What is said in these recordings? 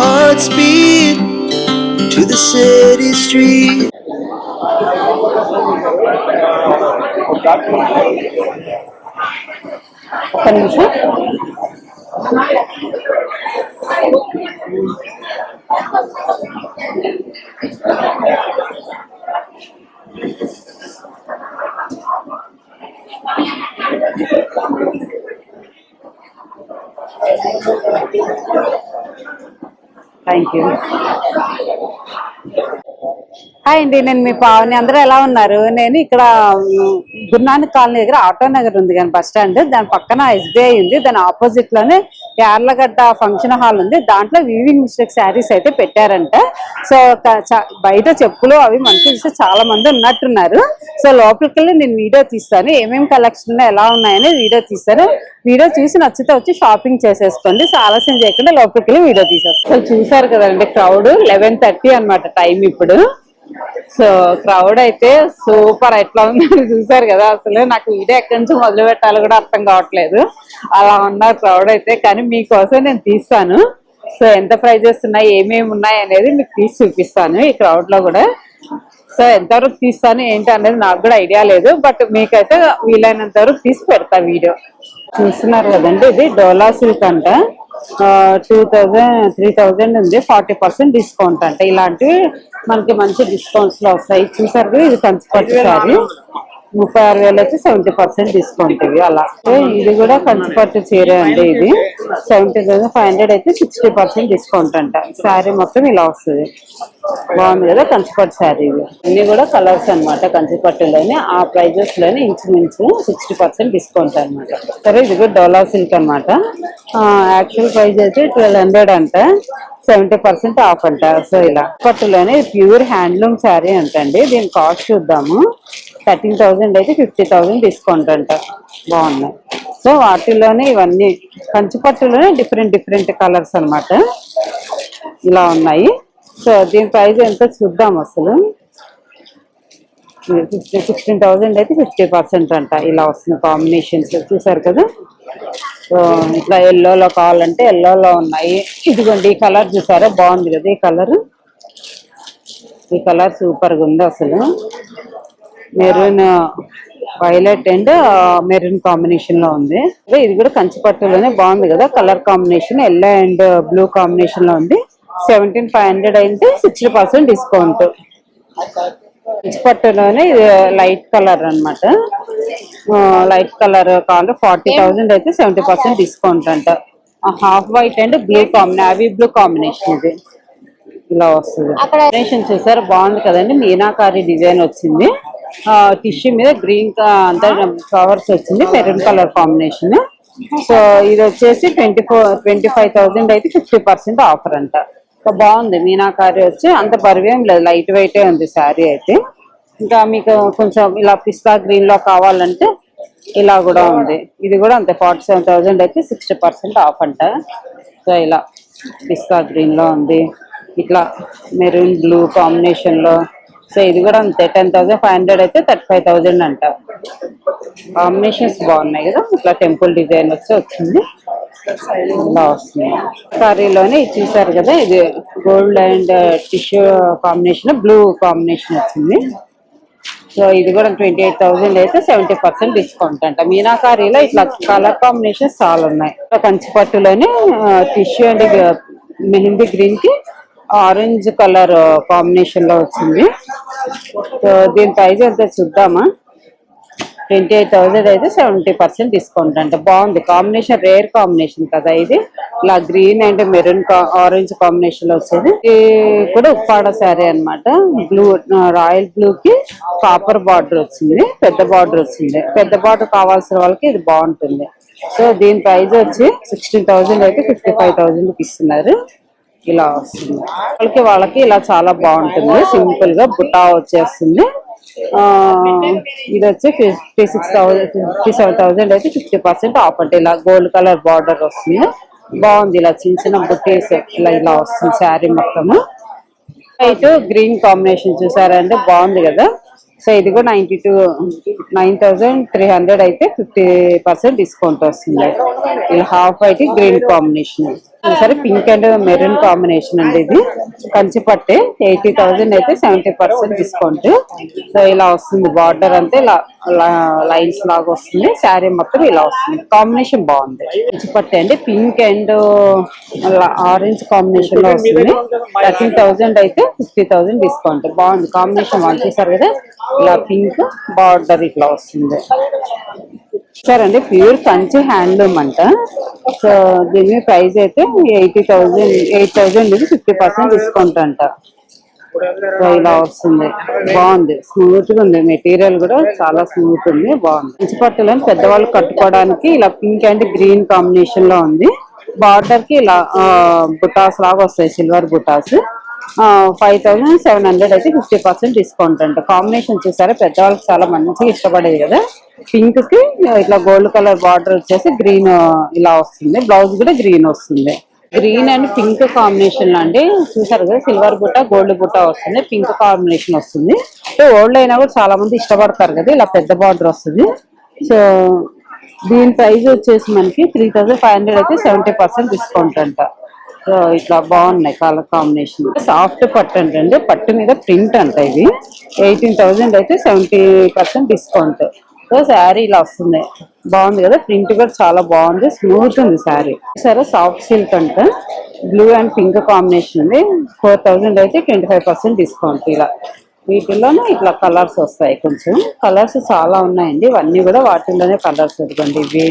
hearts beat to the city street. ఒక్క నిమిషం Thank you. Hi అండి నేను మీ పావని అందరూ ఎలా ఉన్నారు? నేను ఇక్కడ గురునానక్ కాలనీ దగ్గర ఆటో నగర్ ఉంది కానీ బస్ స్టాండ్. దాని పక్కన ఎస్బీఐ ఉంది. దాని ఆపోజిట్లోనే యార్లగడ్డ ఫంక్షన్ హాల్ ఉంది. దాంట్లో వీవింగ్ మిస్టేక్ శారీస్ అయితే పెట్టారంట. సో బయట చెప్పులు అవి మనుషులు చూస్తే చాలా మంది ఉన్నట్టున్నారు. సో లోపలికి వెళ్ళి నేను వీడియో తీస్తాను. ఏమేమి కలెక్షన్ ఎలా ఉన్నాయని వీడియో తీస్తాను. వీడియో చూసి నచ్చితే వచ్చి షాపింగ్ చేసేసుకోండి. సో ఆలస్యం చేయకుండా లోపలికి వెళ్ళి వీడియో తీసేస్తాను. చూసారు కదండి క్రౌడ్ లెవెన్ థర్టీ అనమాట టైం ఇప్పుడు. సో క్రౌడ్ అయితే సూపర్. ఎట్లా ఉందని చూసారు కదా అసలు నాకు వీడియో ఎక్కడి నుంచి మొదలు పెట్టాలో కూడా అర్థం కావట్లేదు. అలా ఉన్నారు క్రౌడ్ అయితే కానీ మీకోసం నేను తీస్తాను. సో ఎంత ప్రైజెస్ ఉన్నాయి ఏమేమి ఉన్నాయి అనేది మీకు తీసి చూపిస్తాను ఈ క్రౌడ్లో కూడా. సో ఎంతవరకు తీస్తాను ఏంటి అనేది నాకు కూడా ఐడియా లేదు. బట్ మీకైతే వీలైనంత వరకు తీసి పెడతా వీడియో. చూస్తున్నారు కదండి ఇది డోలా సిల్క్ అంట. టూ థౌజండ్ త్రీ థౌజండ్ ఉంది. ఫార్టీ పర్సెంట్ డిస్కౌంట్ అంటే. ఇలాంటివి మనకి మంచి డిస్కౌంట్స్లో వస్తాయి. చూసారు కదా, ఇది కంచిపట్టు శారీ. ముప్పై ఆరు వేలు అయితే సెవెంటీ పర్సెంట్ డిస్కౌంట్ ఇవి అలా. సో ఇది కూడా కంచిపట్టు చీర అండి ఇది. సెవెంటీ థౌసండ్ ఫైవ్ హండ్రెడ్ అయితే సిక్స్టీ పర్సెంట్ డిస్కౌంట్ అంట. శారీ మొత్తం ఇలా వస్తుంది. బాగుంది కదా కంచిపట్టు శారీ ఇది. ఇన్ని కూడా కలర్స్ అనమాట కంచిపట్టులోని. ఆ ప్రైజెస్లోనే ఇంచుమించు సిక్స్టీ పర్సెంట్ డిస్కౌంట్ అన్నమాట. సరే ఇది కూడా డోలా సిల్క్ అనమాట యాక్చువల్ ప్రైస్ అయితే ట్వెల్వ్ హండ్రెడ్ అంట. సెవెంటీ పర్సెంట్ ఆఫ్ అంట. సో ఇలా. పట్టులోనే ప్యూర్ హ్యాండ్లూమ్ శారీ అంటండి. దీని కాస్ట్ చూద్దాము. థర్టీన్ థౌజండ్ అయితే ఫిఫ్టీ థౌజండ్ డిస్కౌంట్ అంట. బాగున్నాయి. సో వాటిలోనే ఇవన్నీ కంచిపట్టులోనే డిఫరెంట్ డిఫరెంట్ కలర్స్ అన్నమాట. ఇలా ఉన్నాయి. సో దీని ప్రైస్ ఎంత చూద్దాం అసలు. ఫిఫ్టీ సిక్స్టీన్ థౌజండ్ అయితే ఫిఫ్టీ పర్సెంట్ అంట ఇలా వస్తుంది కాంబినేషన్స్. చూసారు కదా? సో ఇట్లా ఎల్లోలో కావాలంటే ఎల్లోలో ఉన్నాయి. ఇదిగోండి ఈ కలర్ చూసారా? బాగుంది కదా ఈ కలర్? ఈ కలర్ సూపర్గా ఉంది అసలు. మెరూన్ వైలెట్ అండ్ మెరూన్ కాంబినేషన్లో ఉంది. ఇది కూడా కంచి పట్టులోనే బాగుంది కదా colour combination yellow and blue కాంబినేషన్లో ఉంది. సెవెంటీన్ ఫైవ్ హండ్రెడ్ అయితే సిక్స్టీ పర్సెంట్ డిస్కౌంట్. కంచి పట్టులోనే ఇది లైట్ కలర్ అన్నమాట. లైట్ కలర్ కావాలి ఫార్టీ థౌసండ్ అయితే సెవెంటీ పర్సెంట్ డిస్కౌంట్ అంట. Half white and blue combination navy blue combination ఇది. ఇలా వస్తుంది. కాంబినేషన్ చూసారు బాగుంది కదండి మీనాకారి డిజైన్ వచ్చింది. టిష్యూ మీద గ్రీన్ అంతా ఫ్లవర్స్ వచ్చింది మెరూన్ కలర్ కాంబినేషన్ సో ఇది వచ్చేసి twenty four twenty five thousand అయితే ఫిఫ్టీ పర్సెంట్ ఆఫర్ అంట. సో బాగుంది. మీనాకారి వచ్చి అంత బరువేం లేదు. లైట్ వెయిటే ఉంది శారీ అయితే. ఇంకా మీకు కొంచెం ఇలా పిస్తా గ్రీన్లో కావాలంటే ఇలా కూడా ఉంది. ఇది కూడా అంతే ఫార్టీ సెవెన్ థౌసండ్ అయితే సిక్స్టీ పర్సెంట్ ఆఫ్ అంట. సో ఇలా పిస్తా గ్రీన్లో ఉంది. ఇట్లా మెరూన్ బ్లూ కాంబినేషన్లో సో ఇది కూడా అంతే. టెన్ థౌసండ్ ఫైవ్ హండ్రెడ్ అయితే థర్టీ ఫైవ్ థౌసండ్ అంట. కాంబినేషన్స్ బాగున్నాయి కదా. ఇట్లా టెంపుల్ డిజైన్ వచ్చి వచ్చింది. ఇలా వస్తుంది సారీలోనే ఇది చూసారు కదా. ఇది gold and tissue combination blue combination వచ్చింది. సో ఇది కూడా ట్వంటీ ఎయిట్ థౌసండ్ అయితే సెవెంటీ పర్సెంట్ డిస్కౌంట్ అంట. మీనాకారీలో ఇట్లా కలర్ కాంబినేషన్స్ చాలా ఉన్నాయి. కంచిపట్టులోనే టిష్యూ అండ్ మెహందీ గ్రీన్కి ఆరెంజ్ కలర్ కాంబినేషన్లో వచ్చింది. సో దీని ప్రైస్ ఎంత చూద్దామా? ట్వంటీ ఎయిట్ థౌసండ్ అయితే సెవెంటీ పర్సెంట్ డిస్కౌంట్ అంట. బాగుంది. కాంబినేషన్ రేర్ కాంబినేషన్ కదా ఇది. ఇలా గ్రీన్ అండ్ మెరూన్ ఆరెంజ్ కాంబినేషన్లో వచ్చేది ఇది కూడా ఉప్పాడ శారీ అన్నమాట. బ్లూ రాయల్ బ్లూ కి కాపర్ బార్డర్ వచ్చింది. పెద్ద బార్డర్ వచ్చింది. పెద్ద బార్డర్ కావాల్సిన వాళ్ళకి ఇది బాగుంటుంది. సో దీని ప్రైస్ వచ్చి సిక్స్టీన్ థౌసండ్ అయితే ఫిఫ్టీ ఫైవ్ థౌసండ్ ఇస్తున్నారు. ఇలా వస్తుంది. వాళ్ళకి వాళ్ళకి ఇలా చాలా బాగుంటుంది. సింపుల్గా బుటా వచ్చేస్తుంది. ఆ ఇది వచ్చి fifty six thousand fifty seven thousand అయితే ఫిఫ్టీ పర్సెంట్ ఆఫ్ అంటే ఇలా గోల్డ్ కలర్ బార్డర్ వస్తుంది. బాగుంది ఇలా చిన్న చిన్న బుట్టీస్ ఇలా ఇలా వస్తుంది శారీ మొత్తము. వైట్ గ్రీన్ కాంబినేషన్ చూసారంటే బాగుంది కదా. సో ఇది కూడా ninety two nine thousand three hundred అయితే ఫిఫ్టీ పర్సెంట్ డిస్కౌంట్ వస్తుంది. ఇది హాఫ్ వైట్ గ్రీన్ కాంబినేషన్ సరే పింక్ అండ్ మెరూన్ కాంబినేషన్ అండి ఇది. కంచి పట్టే ఎయిటీ థౌజండ్ అయితే సెవెంటీ పర్సెంట్ డిస్కౌంట్. సో ఇలా వస్తుంది బార్డర్ అంతే ఇలా లైన్స్ లాగా వస్తుంది. శారీ మొత్తం ఇలా వస్తుంది. కాంబినేషన్ బాగుంది. కంచి పట్టే అండి. పింక్ అండ్ ఆరెంజ్ కాంబినేషన్లో వస్తుంది. థర్టీన్ థౌజండ్ అయితే ఫిఫ్టీ థౌజండ్ డిస్కౌంట్. బాగుంది. కాంబినేషన్ వాళ్ళు చూసారు కదా. ఇలా పింక్ బార్డర్ ఇట్లా వస్తుంది. ఇచ్చారండి ప్యూర్ కంచి హ్యాండ్లూమ్ అంట. సో దీని ప్రైస్ అయితే ఎయిటీ థౌజండ్ ఎయిట్ థౌజండ్ ఇది ఫిఫ్టీ పర్సెంట్ డిస్కౌంట్ అంట. సో ఇలా వస్తుంది. బాగుంది. స్మూత్గా ఉంది. మెటీరియల్ కూడా చాలా స్మూత్ ఉంది. బాగుంది. మంచి పట్టులను పెద్దవాళ్ళు కట్టుకోవడానికి ఇలా పింక్ అండ్ గ్రీన్ కాంబినేషన్లో ఉంది. బార్డర్కి ఇలా బుటాస్ లాగా వస్తాయి సిల్వర్ బుటాస్. ఫైవ్ థౌసండ్ సెవెన్ హండ్రెడ్ అయితే ఫిఫ్టీ పర్సెంట్ డిస్కౌంట్ అంట. కాంబినేషన్ చూసారా? పెద్దవాళ్ళకి చాలా మంచిగా ఇష్టపడేది కదా. పింక్కి ఇట్లా గోల్డ్ కలర్ బార్డర్ వచ్చేసి గ్రీన్ ఇలా వస్తుంది. బ్లౌజ్ కూడా గ్రీన్ వస్తుంది. గ్రీన్ అండ్ పింక్ కాంబినేషన్ అండి. చూసారు కదా సిల్వర్ బుట్ట గోల్డ్ బుట్ట వస్తుంది. పింక్ కాంబినేషన్ వస్తుంది. సో ఓల్డ్ అయినా కూడా చాలా మంది ఇష్టపడతారు కదా. ఇలా పెద్ద బార్డర్ వస్తుంది. సో దీని ప్రైస్ వచ్చేసి మనకి త్రీ థౌసండ్ ఫైవ్ హండ్రెడ్ అయితే సెవెంటీ పర్సెంట్ డిస్కౌంట్ అంట. సో ఇట్లా బాగున్నాయి కలర్ కాంబినేషన్. సాఫ్ట్ పట్టు అంటే పట్టు మీద ప్రింట్ అంట ఇది. ఎయిటీన్ థౌసండ్ అయితే seventy percent discount. So sari ఇలా వస్తుంది. బాగుంది కదా? ప్రింట్ కూడా చాలా బాగుంది. స్మూత్ ఉంది శారీ. సరే సాఫ్ట్ సిల్క్ అంట. బ్లూ అండ్ పింక్ కాంబినేషన్ ఉంది. ఫోర్ థౌసండ్ అయితే ట్వంటీ ఫైవ్ పర్సెంట్ డిస్కౌంట్ ఇలా. వీటిల్లోనే ఇట్లా కలర్స్ వస్తాయి కొంచెం. కలర్స్ చాలా ఉన్నాయండి. ఇవన్నీ కూడా వాటిల్లోనే కలర్స్ ఇదిగోండి ఇవి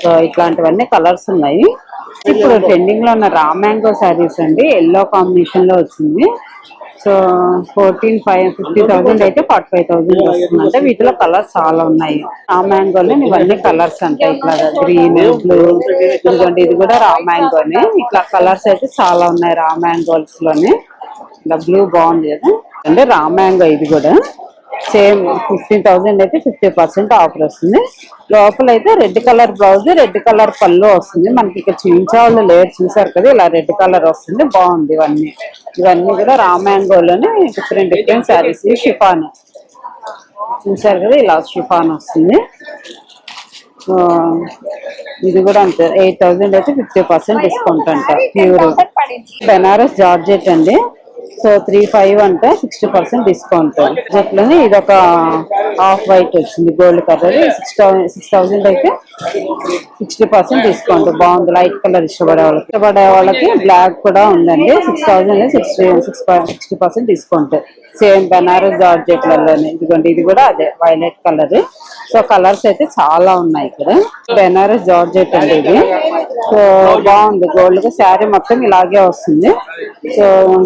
సో ఇట్లాంటివన్నీ కలర్స్ ఉన్నాయి. ఇప్పుడు ట్రెండింగ్లో ఉన్న రా మ్యాంగో శారీస్ అండి ఎల్లో కాంబినేషన్లో వచ్చింది. So fourteen five fifty thousand అయితే ఫార్టీ ఫైవ్ థౌసండ్ వస్తుంది అంటే వీటిలో కలర్స్ చాలా ఉన్నాయి. రా మ్యాంగోలో ఇవన్నీ కలర్స్ అంటాయి ఇట్లా గ్రీన్ బ్లూ ఇదిగోండి ఇది కూడా రా మ్యాంగోనే ఇట్లా కలర్స్ అయితే చాలా ఉన్నాయి రా మ్యాంగోస్లోనే. ఇలా బ్లూ బాగుంది కదా. అంటే రా మ్యాంగో ఇది కూడా. సేమ్ ఫిఫ్టీన్ థౌసండ్ అయితే ఫిఫ్టీ పర్సెంట్ ఆఫర్ వస్తుంది. లోపల అయితే red colour blouse red colour పళ్ళు వస్తుంది. మనకి ఇక్కడ చూపించే వాళ్ళు లేరు చూసారు కదా ఇలా రెడ్ కలర్ వస్తుంది. బాగుంది ఇవన్నీ. ఇవన్నీ కూడా రా డిఫరెంట్ డిఫరెంట్ శారీస్. షిఫాన్. చూసారు కదా ఇలా షిఫాన్ వస్తుంది. ఇది కూడా అంతే. ఎయిట్ థౌసండ్ అయితే ఫిఫ్టీ పర్సెంట్ డిస్కౌంట్ అంట. ప్యూర్. బెనారస్ జార్జెట్ అండి. సో త్రీ ఫైవ్ అంటే సిక్స్టీ పర్సెంట్ డిస్కౌంట్ అట్లనే ఇది ఒక హాఫ్ వైట్ వచ్చింది gold colour six six thousand అయితే సిక్స్టీ పర్సెంట్ డిస్కౌంట్ బాగుంది లైట్ కలర్ ఇష్టపడే వాళ్ళకి. ఇష్టపడే వాళ్ళకి బ్లాక్ కూడా ఉందండి. Six thousand sixty six sixty percent discount same Banaras జార్జెట్లలోనే ఇదిగోండి ఇది కూడా అదే వైలెట్ కలర్ సో కలర్స్ అయితే చాలా ఉన్నాయి ఇక్కడ. బెనారస్ జార్జెట్ అండి ఇది సో బాగుంది. గోల్డ్గా శారీ మొత్తం ఇలాగే వస్తుంది. సో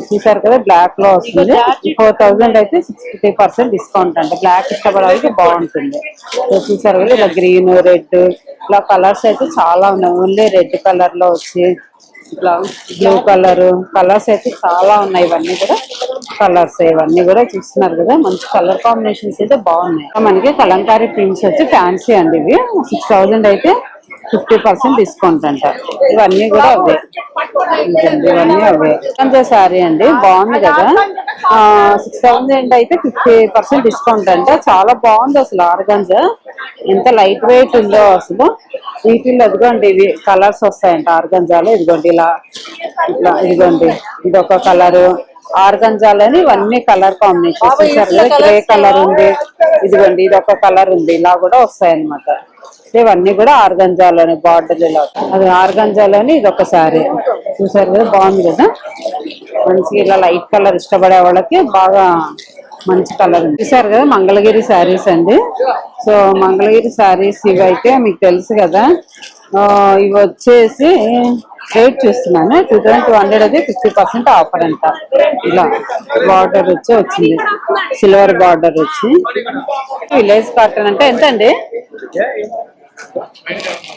చూసారు కదా బ్లాక్లో వస్తుంది. ఫోర్ థౌసండ్ అయితే సిక్స్టీ పర్సెంట్ డిస్కౌంట్ అంటే. బ్లాక్ ఇష్టపడాలి బాగుంటుంది. సో చూసారు కదా ఇలా గ్రీన్ రెడ్ ఇలా కలర్స్ అయితే చాలా ఉన్నాయి. ఓన్లీ రెడ్ కలర్లో వచ్చి బ్లూ కలర్ కలర్స్ అయితే చాలా ఉన్నాయి ఇవన్నీ కూడా. కలర్స్ ఇవన్నీ కూడా చూస్తున్నారు కదా మంచి కలర్ కాంబినేషన్స్ అయితే బాగున్నాయి. మనకి కలంకారీ ప్రింట్స్ వచ్చి ఫ్యాన్సీ అండి ఇవి. సిక్స్ థౌసండ్ అయితే ఫిఫ్టీ పర్సెంట్ డిస్కౌంట్ అంట. ఇవన్నీ కూడా అవే. ఇవన్నీ అవే. అంతే సారీ అండి బాగుంది కదా. సిక్స్ థౌసండ్ అయితే ఫిఫ్టీ పర్సెంట్ డిస్కౌంట్ అంట. చాలా బాగుంది అసలు ఆర్గంజా ఎంత లైట్ వెయిట్ ఉందో అసలు. వీటిల్లో ఇదిగోండి ఇవి కలర్స్ వస్తాయంట ఆర్గంజాలు ఇదిగోండి ఇలా ఇట్లా ఇదిగోండి. ఇది ఒక కలర్. ఆర్గంజాలని ఇవన్నీ కలర్ కాంబినేషన్ చూసారు గ్రే కలర్ ఉంది. ఇదిగోండి ఇది ఒక కలర్ ఉంది. ఇలా కూడా వస్తాయి అనమాట ఇవన్నీ కూడా ఆర్గంజాలోని బార్డర్ ఇలా. అది ఆర్గంజాలోని ఇది ఒక శారీ. చూసారు కదా బాగుంది కదా? మంచి ఇలా లైట్ కలర్ ఇష్టపడే వాళ్ళకి బాగా మంచి కలర్ ఉంది. చూసారు కదా మంగళగిరి శారీస్ అండి. సో మంగళగిరి శారీస్ ఇవి అయితే మీకు తెలుసు కదా. ఇవి వచ్చేసి రేట్ చూస్తున్నాను. టూ థౌసండ్ టూ హండ్రెడ్ అయితే ఫిఫ్టీ పర్సెంట్ ఆఫర్ అంట. ఇలా బార్డర్ వచ్చి వచ్చింది. సిల్వర్ బార్డర్ వచ్చి విలేజ్ కాటన్ అంటే ఎంత అండి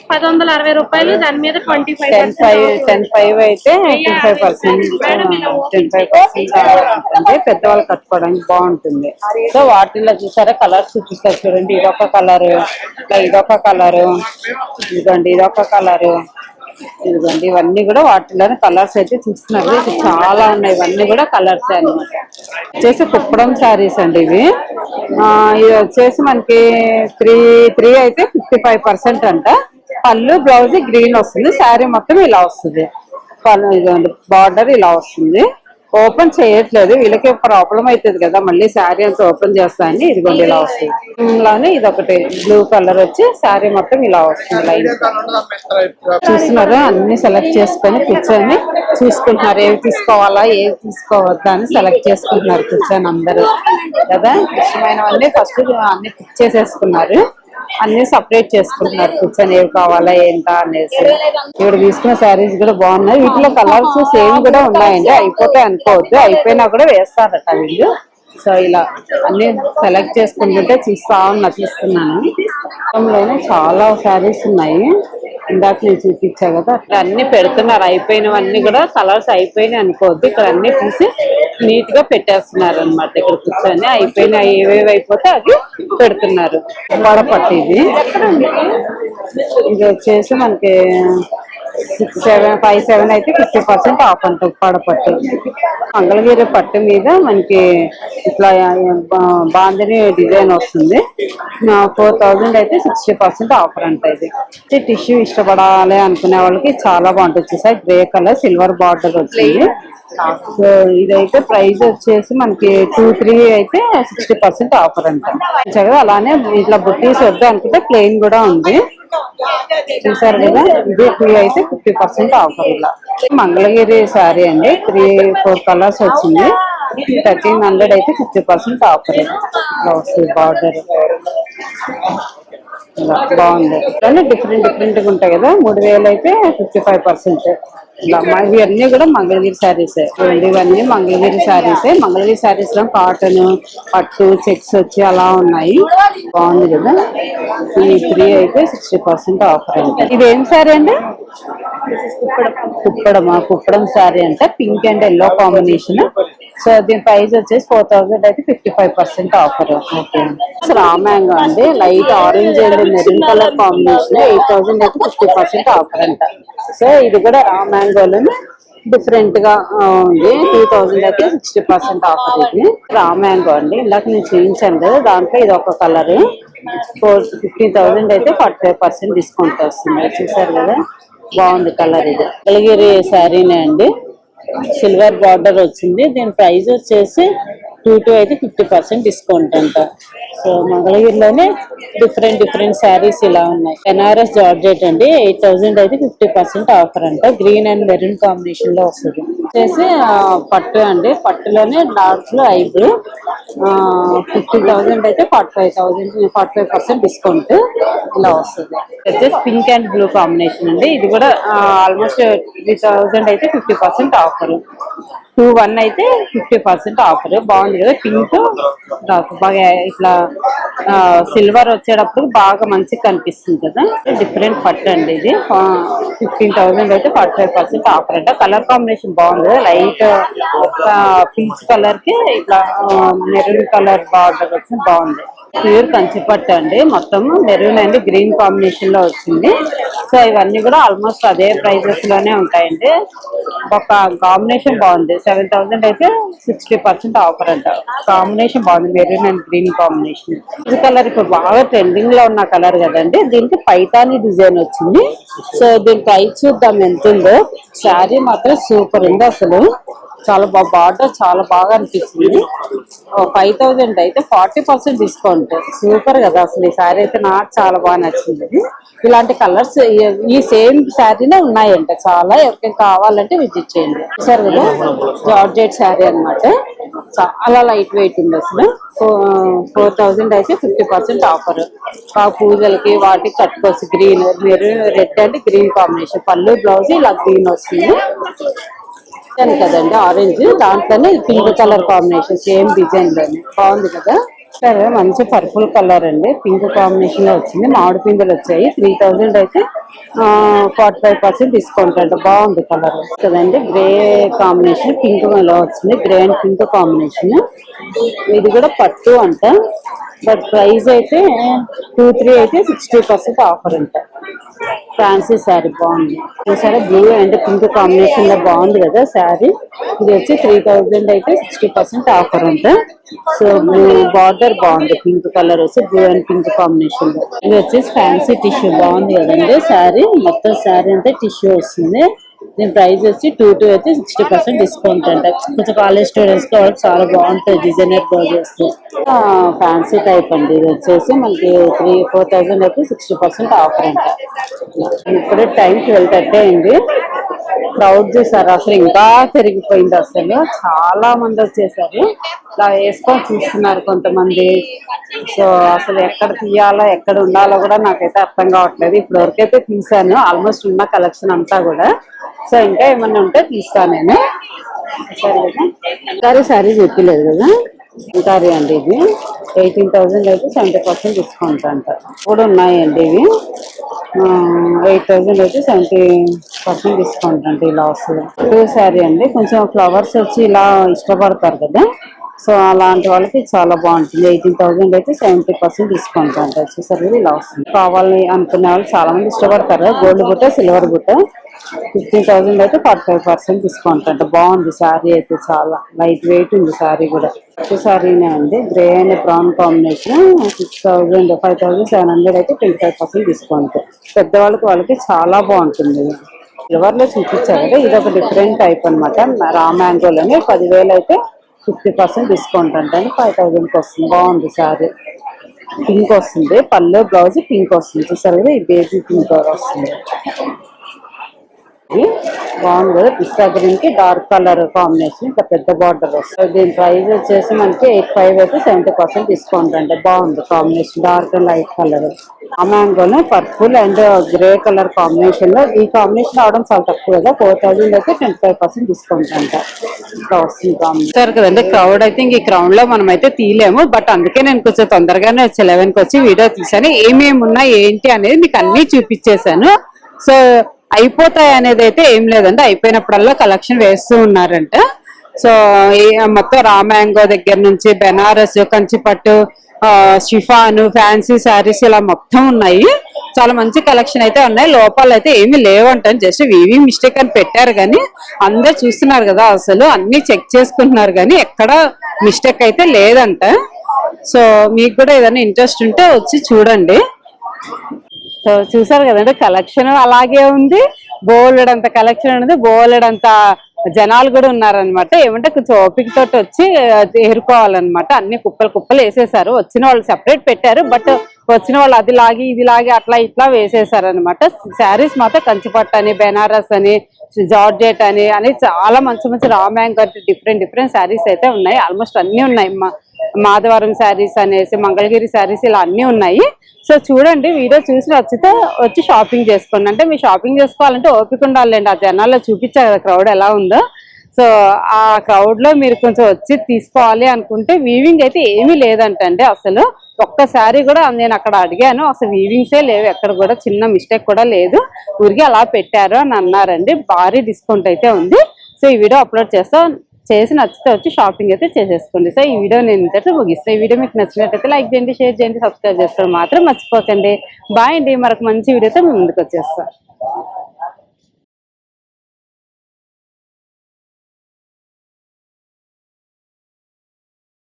పది వందల అరవై రూపాయలు. దాని మీద twenty five ten five ten five అయితే ten five percent ten five percent అంటే పెద్దవాళ్ళు కట్టుకోవడానికి బాగుంటుంది. సో వాటిల్లో చూసారా కలర్స్ చూపిస్తారు చూడండి. ఇదొక కలర్ ఇట్లా ఇదొక కలర్ ఇదిగోండి ఇదొక కలర్. ఇదిగోండి ఇవన్నీ కూడా వాటిలోనే కలర్స్ అయితే చూస్తున్నారు. ఇది చాలా ఉన్నాయి. ఇవన్నీ కూడా కలర్స్ అనమాట వచ్చేసి కుప్పడం శారీస్ అండి ఇవి. ఆ, ఇది వచ్చేసి మనకి త్రీ త్రీ అయితే ఫిఫ్టీ ఫైవ్ పర్సెంట్ అంట. పళ్ళు బ్లౌజ్ గ్రీన్ వస్తుంది. శారీ మొత్తం ఇలా వస్తుంది. బార్డర్ ఇలా వస్తుంది. ఓపెన్ చేయట్లేదు. వీళ్ళకి ప్రాబ్లం అవుతుంది కదా. మళ్ళీ శారీ అంతా ఓపెన్ చేస్తాయని ఇదిగోండి ఇలా వస్తుంది. ఇది ఒకటి బ్లూ కలర్ వచ్చి శారీ మొత్తం ఇలా వస్తుంది లైన్ చూస్తున్నారు? అన్ని సెలెక్ట్ చేసుకొని కూర్చొని చూసుకుంటున్నారు. ఏవి తీసుకోవాలా ఏవి తీసుకోవద్దా అని సెలెక్ట్ చేసుకుంటున్నారు కూర్చొని అందరూ. కదా? ఇష్టమైనవన్నీ ఫస్ట్ అన్ని పిక్ చేసేసుకున్నారు. అన్ని సపరేట్ చేసుకుంటున్నారు. కూర్చొని ఏవి కావాలా ఏంటా అనేసి. ఇక్కడ తీసుకున్న శారీస్ కూడా బాగున్నాయి. వీటిలో కలర్స్ సేమ్ కూడా ఉన్నాయండి. అయిపోతాయి అనుకోవద్దు. అయిపోయినా కూడా వేస్తారట వీళ్ళు. సో ఇలా అన్ని సెలెక్ట్ చేసుకుంటుంటే చూస్తా ఉన్నా చూస్తున్నాను లోనే చాలా శారీస్ ఉన్నాయి. ఇందాక నేను చూపించా కదా అట్లా అన్ని పెడుతున్నారు. అయిపోయినవన్నీ కూడా కలర్స్ అయిపోయినాయి అనుకోవద్దు. ఇక్కడ అన్ని తీసి నీట్గా పెట్టేస్తున్నారు అనమాట ఇక్కడ కూర్చొని. అయిపోయిన ఏవేవి అయిపోతే అవి పెడుతున్నారు. వడపట్టు ఇది. ఇది వచ్చేసి మనకి సిక్స్ సెవెన్ ఫైవ్ సెవెన్ అయితే ఫిఫ్టీ పర్సెంట్ ఆఫ్ అంట పడపట్టు. మంగళగిరి పట్టు మీద మనకి ఇట్లా బా- డిజైన్ వస్తుంది. ఫోర్ థౌజండ్ అయితే సిక్స్టీ పర్సెంట్ ఆఫర్ అంట ఇది. టిష్యూ ఇష్టపడాలి అనుకునే వాళ్ళకి చాలా బాగుంటుంది sir. Grey colour silver border వచ్చింది సో ఇదైతే ప్రైస్ వచ్చేసి మనకి టూ త్రీ అయితే సిక్స్టీ పర్సెంట్ ఆఫర్ అంట. అలానే ఇట్లా బుట్టీస్ వద్దు అనుకుంటే ప్లెయిన్ కూడా ఉంది. చూసారు కదా ఇదే ఫ్రీ అయితే ఫిఫ్టీ పర్సెంట్ ఆఫర్ ఇలా మంగళగిరి శారీ అండి త్రీ ఫోర్ కలర్స్ వచ్చింది. థర్టీన్ హండ్రెడ్ అయితే fifty percent offer blouse border బాగుంది. కానీ డిఫరెంట్ డిఫరెంట్గా ఉంటాయి కదా మూడు వేలు అయితే ఫిఫ్టీ ఫైవ్ పర్సెంట్ ఇలా ఇవన్నీ కూడా మంగళగిరి శారీస్. ఇవన్నీ మంగళగిరి శారీస్. మంగళగిరి శారీస్లో కాటన్ పట్టు చెక్స్ వచ్చి అలా ఉన్నాయి. బాగుంది కదా? ఈ త్రీ అయితే సిక్స్టీ పర్సెంట్ ఆఫర్ అండి ఇది ఏం శారీ అండి? కుప్పడమా? కుప్పడం శారీ అంటే. Pink and yellow combination. So దీని ప్రైస్ వచ్చేసి ఫోర్ థౌసండ్ అయితే fifty five percent offer. Okay. Raw mango అండి. Light orange and maroon colour combination. Eight thousand అయితే ఫిఫ్టీ పర్సెంట్ ఆఫర్ అంట. సో ఇది కూడా రామ్యాంగోలో డిఫరెంట్గా ఉంది. టూ థౌసండ్ అయితే సిక్స్టీ పర్సెంట్ ఆఫర్ ఇది. రామ్యాంగో అండి. ఇందాక నేను చూపించాను కదా దాంట్లో ఇది ఒక కలర్ ఫోర్ ఫిఫ్టీన్ థౌసండ్ అయితే ఫార్టీ ఫైవ్ పర్సెంట్ డిస్కౌంట్ వస్తుంది. చూసారు కదా? బాగుంది కలర్ ఇది. వెలగిరి శారీనే అండి. సిల్వర్ బార్డర్ వచ్చింది. దీని ప్రైస్ వచ్చేసి టూ టూ అయితే ఫిఫ్టీ పర్సెంట్ డిస్కౌంట్ అంట. సో మంగళగిరిలోనే డిఫరెంట్ డిఫరెంట్ శారీస్ ఇలా ఉన్నాయి. ఎన్ఆర్ఎస్ జార్జెట్ అండి. ఎయిట్ థౌసండ్ అయితే ఫిఫ్టీ పర్సెంట్ ఆఫర్ అంట. గ్రీన్ అండ్ మెరూన్ కాంబినేషన్లో వస్తుంది. వచ్చేసి పట్టు అండి. పట్టులోనే డార్క్లో ఐబ్రో ఫిఫ్టీ థౌసండ్ అయితే forty five thousand forty five percent discount ఇలా వస్తుంది. వచ్చేసి పింక్ అండ్ బ్లూ కాంబినేషన్ అండి. ఇది కూడా ఆల్మోస్ట్ త్రీ థౌసండ్ అయితే fifty percent offer two one అయితే ఫిఫ్టీ పర్సెంట్ ఆఫర్. బాగుంది కదా పింక్ బాగా ఇట్లా సిల్వర్ వచ్చేటప్పుడు బాగా మంచిగా కనిపిస్తుంది కదా. డిఫరెంట్ పట్టు అండి ఇది. ఫిఫ్టీన్ థౌసండ్ అయితే ఫార్టీ ఫైవ్ పర్సెంట్ ఆఫర్ అంట. కలర్ కాంబినేషన్ బాగుంది కదా లైట్ పింక్ కలర్కి ఇట్లా మెరూన్ కలర్ బార్డర్ వచ్చి బాగుంది. ప్యూర్ కంచిపట్టు అండి మొత్తం మెరూన్ అండ్ గ్రీన్ కాంబినేషన్లో వచ్చింది. సో ఇవన్నీ కూడా ఆల్మోస్ట్ అదే ప్రైజెస్లోనే ఉంటాయండి. ఒక కాంబినేషన్ బాగుంది. సెవెన్ థౌసండ్ అయితే సిక్స్టీ పర్సెంట్ ఆఫర్ అంట. కాంబినేషన్ బాగుంది. మెరూన్ అండ్ గ్రీన్ కాంబినేషన్ ఈ కలర్ ఇప్పుడు బాగా ట్రెండింగ్లో ఉన్న కలర్ కదండి. దీనికి పైతాని డిజైన్ వచ్చింది. సో దీని ప్రైస్ చూద్దాం ఎంత ఉందో. శారీ మాత్రం సూపర్ ఉంది అసలు. చాలా బాగా బార్డర్ చాలా బాగా అనిపిస్తుంది. ఫైవ్ థౌజండ్ అయితే ఫార్టీ పర్సెంట్ డిస్కౌంట్ సూపర్ కదా అసలు ఈ శారీ అయితే నాకు చాలా బాగా నచ్చింది. ఇలాంటి కలర్స్ ఈ సేమ్ శారీనే ఉన్నాయంట. చాలా ఎవరికైనా కావాలంటే విజిట్ చేయండి. సార్ కదా? జార్జెట్ శారీ అన్నమాట. చాలా లైట్ వెయిట్ ఉంది అసలు. ఫోర్ థౌజండ్ అయితే ఫిఫ్టీ పర్సెంట్ ఆఫర్ ఆ పూజలకి వాటికి కట్టుకోవచ్చు. Green maroon red and green combination పళ్ళు బ్లౌజ్ ఇలా గ్రీన్ వస్తుంది. ఇచ్చాను కదండి ఆరెంజ్ దాంట్లోనే పింక్ కలర్ కాంబినేషన్ సేమ్ డిజైన్లోనే. బాగుంది కదా? సరే మంచి పర్పుల్ కలర్ అండి. పింక్ కాంబినేషన్లో వచ్చింది. మామిడి పిందులు వచ్చాయి. త్రీ థౌజండ్ అయితే ఫార్టీ ఫైవ్ పర్సెంట్ డిస్కౌంట్ అంట. బాగుంది కలర్ కదండి గ్రే కాంబినేషన్ పింక్లో వచ్చింది? గ్రే అండ్ పింక్ కాంబినేషన్ ఇది కూడా పట్టు అంట. బట్ ప్రైస్ అయితే టూ త్రీ అయితే సిక్స్టీ పర్సెంట్ ఆఫర్ అంట. ఫ్యాన్సీ శారీ బాగుంది. చూసారా బ్లూ అండ్ పింక్ కాంబినేషన్లో బాగుంది కదా శారీ ఇది వచ్చి త్రీ థౌజండ్ అయితే సిక్స్టీ పర్సెంట్ ఆఫర్ ఉంది సో బ్లూ బార్డర్ బాగుంది. పింక్ కలర్ వచ్చి బ్లూ అండ్ పింక్ కాంబినేషన్లో. ఇది వచ్చేసి ఫ్యాన్సీ టిష్యూ బాగుంది కదండి శారీ మొత్తం శారీ అంతా టిష్యూ వస్తుంది. దీని ప్రైస్ వచ్చి టూ టూ అయితే సిక్స్టీ పర్సెంట్ డిస్కౌంట్ అంట. కొంచెం కాలేజ్ స్టూడెంట్స్కి వాళ్ళకి చాలా బాగుంటుంది డిజైనర్ బ్లౌజెస్ ఫ్యాన్సీ టైప్ అండి. ఇది వచ్చేసి మనకి త్రీ ఫోర్ థౌసండ్ అయితే సిక్స్టీ పర్సెంట్ ఆఫర్ అంట. ఇప్పుడే టైం ట్వెల్వ్ థర్టీ అయింది. క్రౌడ్ చేశారు అసలు ఇంకా పెరిగిపోయింది అసలు. చాలా మంది వచ్చేసారు. ఇలా వేసుకొని చూస్తున్నారు కొంతమంది. సో అసలు ఎక్కడ తీయాలో ఎక్కడ ఉండాలో కూడా నాకైతే అర్థం కావట్లేదు. ఇప్పుడు వరకైతే తీసాను ఆల్మోస్ట్ ఉన్న కలెక్షన్ అంతా కూడా. సో ఇంకా ఏమన్నా ఉంటే తీస్తా నేను. సరే సారీ చెప్పలేదు కదా. కర్రీ అండి ఇది. ఎయిటీన్ థౌసండ్ అయితే సెవెంటీ పర్సెంట్ డిస్కౌంట్ అంట. కూడా ఉన్నాయండి ఇవి. ఎయిట్ థౌసండ్ అయితే సెవెంటీ పర్సెంట్ డిస్కౌంట్ అండి ఈ వస్తుంది టూ శారీ అండి. కొంచెం ఫ్లవర్స్ వచ్చి ఇలా ఇష్టపడతారు కదా. సో అలాంటి వాళ్ళకి చాలా బాగుంటుంది. ఎయిటీన్ థౌసండ్ అయితే సెవెంటీ పర్సెంట్ డిస్కౌంట్ అంట. వచ్చేసరికి ఇలా వస్తుంది. కావాలి అనుకునే వాళ్ళు చాలా మంది ఇష్టపడతారు. గోల్డ్ బుట్ట సిల్వర్ బుట్ట. ఫిఫ్టీన్ థౌసండ్ అయితే ఫార్టీ ఫైవ్ పర్సెంట్ డిస్కౌంట్ అంటే. బాగుంది. శారీ అయితే చాలా లైట్ వెయిట్ ఉంది శారీ కూడా. ఫస్ట్ శారీనే అండి. Grey and brown combination six thousand five thousand seven hundred అయితే ట్వంటీ ఫైవ్ పర్సెంట్ డిస్కౌంట్ పెద్దవాళ్ళకి వాళ్ళకి చాలా బాగుంటుంది. సిల్వర్లో చూపించారు కదా ఇది ఒక డిఫరెంట్ టైప్ అనమాట రా మ్యాంగోలోనే పదివేలు అయితే ఫిఫ్టీ పర్సెంట్ డిస్కౌంట్ అంటే ఫైవ్ థౌజండ్కి వస్తుంది. బాగుంది శారీ. పింక్ వస్తుంది. పళ్ళు బ్లౌజ్ పింక్ వస్తుంది. చూసారు కదా ఈ బేబీ పింక్ కలర్ వస్తుంది. ఇది. బాగుంది కదా పిస్తా గ్రీన్కి డార్క్ కలర్ కాంబినేషన్ ఇంకా పెద్ద బార్డర్ వస్తుంది. దీని ప్రైస్ వచ్చేసి మనకి ఎయిట్ ఫైవ్ అయితే సెవెంటీ పర్సెంట్ డిస్కౌంట్ అంటే బాగుంది combination dark and light colour. ఆ మ్యాంగోలో పర్పుల్ అండ్ గ్రే కలర్ కాంబినేషన్లో ఈ కాంబినేషన్ రావడం చాలా తక్కువ కదా ఫోర్ థౌసండ్ అయితే ట్వంటీ ఫైవ్ పర్సెంట్ డిస్కౌంట్ అంట. సార్ కదండి క్రౌడ్ అయితే ఇంక ఈ క్రౌడ్లో మనం అయితే తీయలేము బట్ అందుకే నేను కొంచెం తొందరగానే వచ్చి లెవెన్కి వచ్చి వీడియో తీసాను ఏమేమి ఉన్నాయి ఏంటి అనేది మీకు అన్ని చూపించేశాను. సో అయిపోతాయి అనేది అయితే ఏం లేదండి. అయిపోయినప్పుడల్లా కలెక్షన్ వేస్తూ ఉన్నారంట. సో మొత్తం రా మ్యాంగో దగ్గర నుంచి బెనారస్ కంచిపట్టు షిఫాను ఫ్యాన్సీ శారీస్ ఇలా మొత్తం ఉన్నాయి. చాలా మంచి కలెక్షన్ అయితే ఉన్నాయి. లోపాలు అయితే ఏమీ లేవంట. జస్ట్ వివి మిస్టేక్ అని పెట్టారు కానీ అందరు చూస్తున్నారు కదా అసలు. అన్ని చెక్ చేసుకుంటున్నారు కానీ ఎక్కడ మిస్టేక్ అయితే లేదంట. సో మీకు కూడా ఏదైనా ఇంట్రెస్ట్ ఉంటే వచ్చి చూడండి. సో చూసారు కదండి కలెక్షన్ అలాగే ఉంది. బోలెడ్ అంత కలెక్షన్ ఉంది బోలెడ్ జనాలు కూడా ఉన్నారనమాట ఏమంటే కొంచెం ఓపిక తోటి వచ్చి ఏరుకోవాలన్నమాట. అన్ని కుప్పలు కుప్పలు వేసేసారు వచ్చిన వాళ్ళు సెపరేట్ పెట్టారు. బట్ వచ్చిన వాళ్ళు అది లాగి ఇది లాగి అట్లా ఇట్లా వేసేసారు అనమాట శారీస్ మాత్రం కంచిపట్టు అని బెనారస్ అని జార్జెట్ అని అని చాలా మంచి మంచి raw mango different different saris అయితే ఉన్నాయి. ఆల్మోస్ట్ అన్ని ఉన్నాయి. మా మాధవరం శారీస్ అనేసి మంగళగిరి శారీస్ ఇలా అన్ని ఉన్నాయి. సో చూడండి వీడియో చూసి నచ్చితే వచ్చి షాపింగ్ చేసుకోండి. అంటే మీ షాపింగ్ చేసుకోవాలంటే ఓపిక ఉండాలండి. ఆ జనాల్లో చూపించారు కదా క్రౌడ్ ఎలా ఉందో. సో ఆ క్రౌడ్లో మీరు కొంచెం వచ్చి తీసుకోవాలి అనుకుంటే వీవింగ్ అయితే ఏమీ లేదంటండి అసలు. ఒక్కసారి కూడా నేను అక్కడ అడిగాను అసలు వీవింగ్సే లేవు ఎక్కడ కూడా చిన్న మిస్టేక్ కూడా లేదు. ఊరికి అలా పెట్టారు అని అన్నారండి. భారీ డిస్కౌంట్ అయితే ఉంది. సో ఈ వీడియో అప్లోడ్ చేస్తాం చేసి నచ్చితే వచ్చి షాపింగ్ అయితే చేసేసుకోండి. సో ఈ వీడియో నేను ఇంతట్లో ముగిస్తాను ఈ వీడియో మీకు నచ్చినట్టయితే లైక్ చేయండి షేర్ చేయండి సబ్స్క్రైబ్ చేసుకోవడం మాత్రం మర్చిపోకండి. బాయ్ అండి. మరొక మంచి వీడియోతో మేము ముందుకు వచ్చేస్తాం.